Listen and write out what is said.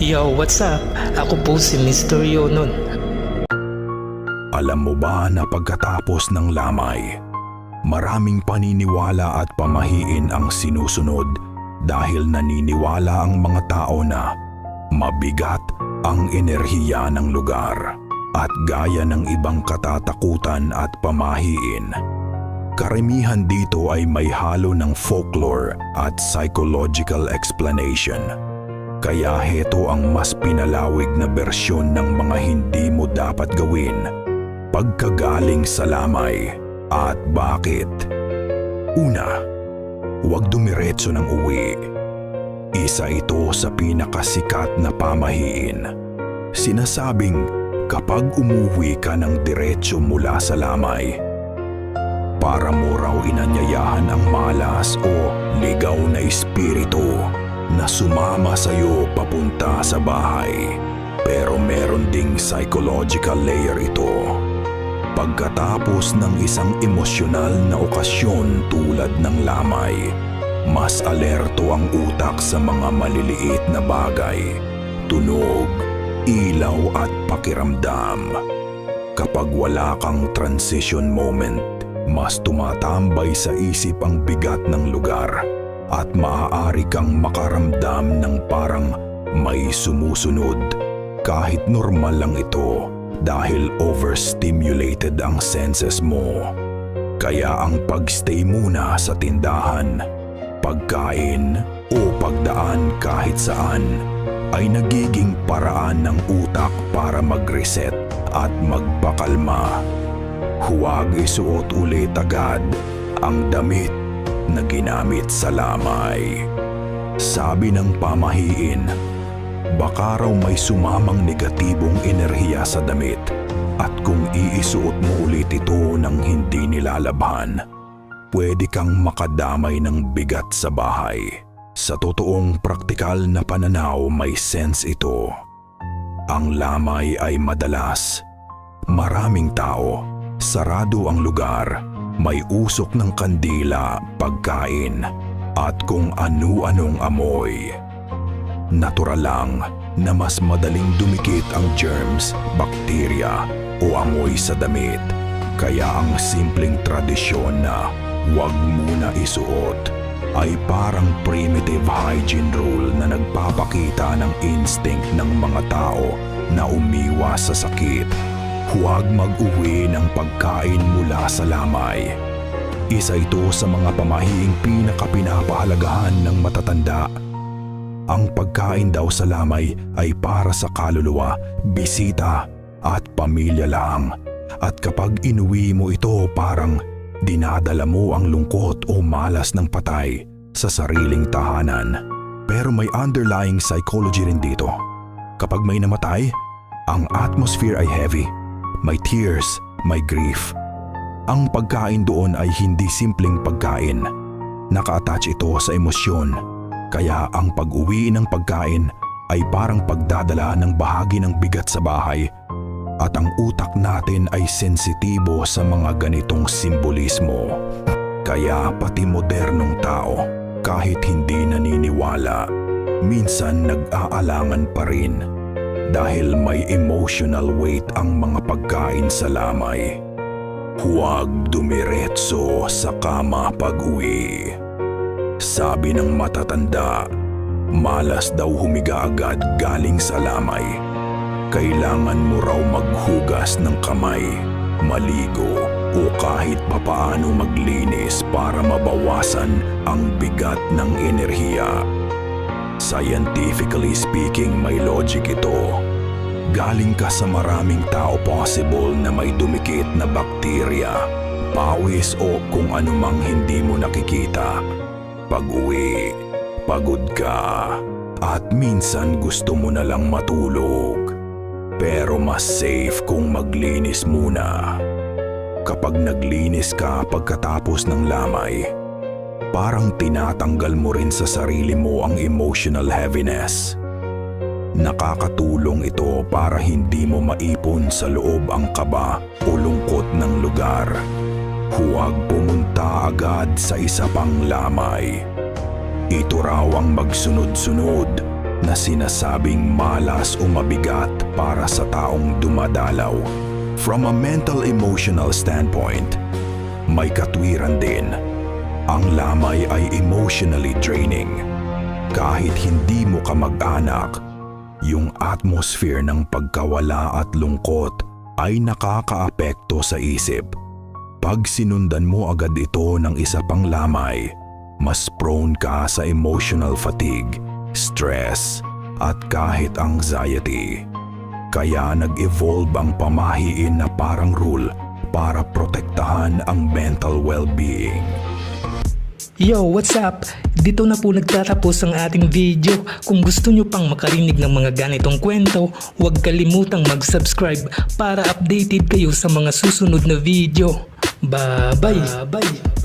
Yo, what's up? Ako po si Mr. Yonon. Alam mo ba na pagkatapos ng lamay, maraming paniniwala at pamahiin ang sinusunod dahil naniniwala ang mga tao na mabigat ang enerhiya ng lugar at gaya ng ibang katatakutan at pamahiin. Karamihan dito ay may halo ng folklore at psychological explanation. Kaya heto ang mas pinalawig na bersyon ng mga hindi mo dapat gawin pagkagaling sa lamay at bakit. Una, huwag dumiretso ng uwi. Isa ito sa pinakasikat na pamahiin. Sinasabing kapag umuwi ka ng diretso mula sa lamay, para mo raw inanyayahan ang malas o ligaw na espiritu na sumama sa iyo papunta sa bahay. Pero meron ding psychological layer ito. Pagkatapos ng isang emosyonal na okasyon tulad ng lamay, mas alerto ang utak sa mga maliliit na bagay, tunog, ilaw at pakiramdam. Kapag wala kang transition moment, mas tumatambay sa isip ang bigat ng lugar at maaari kang makaramdam ng parang may sumusunod kahit normal lang ito dahil overstimulated ang senses mo. Kaya ang pagstay muna sa tindahan, pagkain o pagdaan kahit saan ay nagiging paraan ng utak para mag-reset at magpakalma. Huwag isuot ulit agad ang damit na ginamit sa lamay. Sabi ng pamahiin, baka raw may sumamang negatibong enerhiya sa damit at kung iisuot mo ulit ito ng hindi nilalabhan, pwede kang makadamay ng bigat sa bahay. Sa totoong praktikal na pananaw may sense ito. Ang lamay ay madalas. Maraming tao, sarado ang lugar, may usok ng kandila, pagkain, at kung anu-anong amoy. Natural lang na mas madaling dumikit ang germs, bakterya o amoy sa damit. Kaya ang simpleng tradisyon na huwag muna isuot ay parang primitive hygiene rule na nagpapakita ng instinct ng mga tao na umiwas sa sakit. Huwag mag-uwi ng pagkain mula sa lamay. Isa ito sa mga pamahing pinakapinapahalagahan ng matatanda. Ang pagkain daw sa lamay ay para sa kaluluwa, bisita at pamilya lang. At kapag inuwi mo ito parang dinadala mo ang lungkot o malas ng patay sa sariling tahanan. Pero may underlying psychology rin dito. Kapag may namatay, ang atmosphere ay heavy. May tears, may grief. Ang pagkain doon ay hindi simpleng pagkain. Naka-attach ito sa emosyon. Kaya ang pag-uwi ng pagkain ay parang pagdadala ng bahagi ng bigat sa bahay at ang utak natin ay sensitibo sa mga ganitong simbolismo. Kaya pati modernong tao, kahit hindi naniniwala, minsan nag-aalangan pa rin dahil may emotional weight ang mga pagkain sa lamay. Huwag dumiretso sa kama pag-uwi. Sabi ng matatanda, malas daw humiga agad galing sa lamay. Kailangan mo raw maghugas ng kamay, maligo o kahit papaano maglinis para mabawasan ang bigat ng enerhiya. Scientifically speaking, may logic ito. Galing ka sa maraming tao possible na may dumikit na bakterya, pawis o kung anumang hindi mo nakikita. Pag-uwi, pagod ka, at minsan gusto mo na lang matulog. Pero mas safe kung maglinis muna. Kapag naglinis ka pagkatapos ng lamay, parang tinatanggal mo rin sa sarili mo ang emotional heaviness. Nakakatulong ito para hindi mo maipon sa loob ang kaba o lungkot ng lugar. Huwag pumunta agad sa isa pang lamay. Ito raw ang magsunod-sunod na sinasabing malas o mabigat para sa taong dumadalaw. From a mental emotional standpoint, may katwiran din. Ang lamay ay emotionally draining. Kahit hindi mo kamag-anak, yung atmosphere ng pagkawala at lungkot ay nakakaapekto sa isip. Pag sinundan mo agad ito ng isa pang lamay, mas prone ka sa emotional fatigue, stress, at kahit anxiety. Kaya nag-evolve ang pamahiin na parang rule para protektahan ang mental well-being. Yo, what's up? Dito na po nagtatapos ang ating video. Kung gusto nyo pang makarinig ng mga ganitong kwento, huwag kalimutang mag-subscribe para updated kayo sa mga susunod na video. Bye-bye! Bye-bye!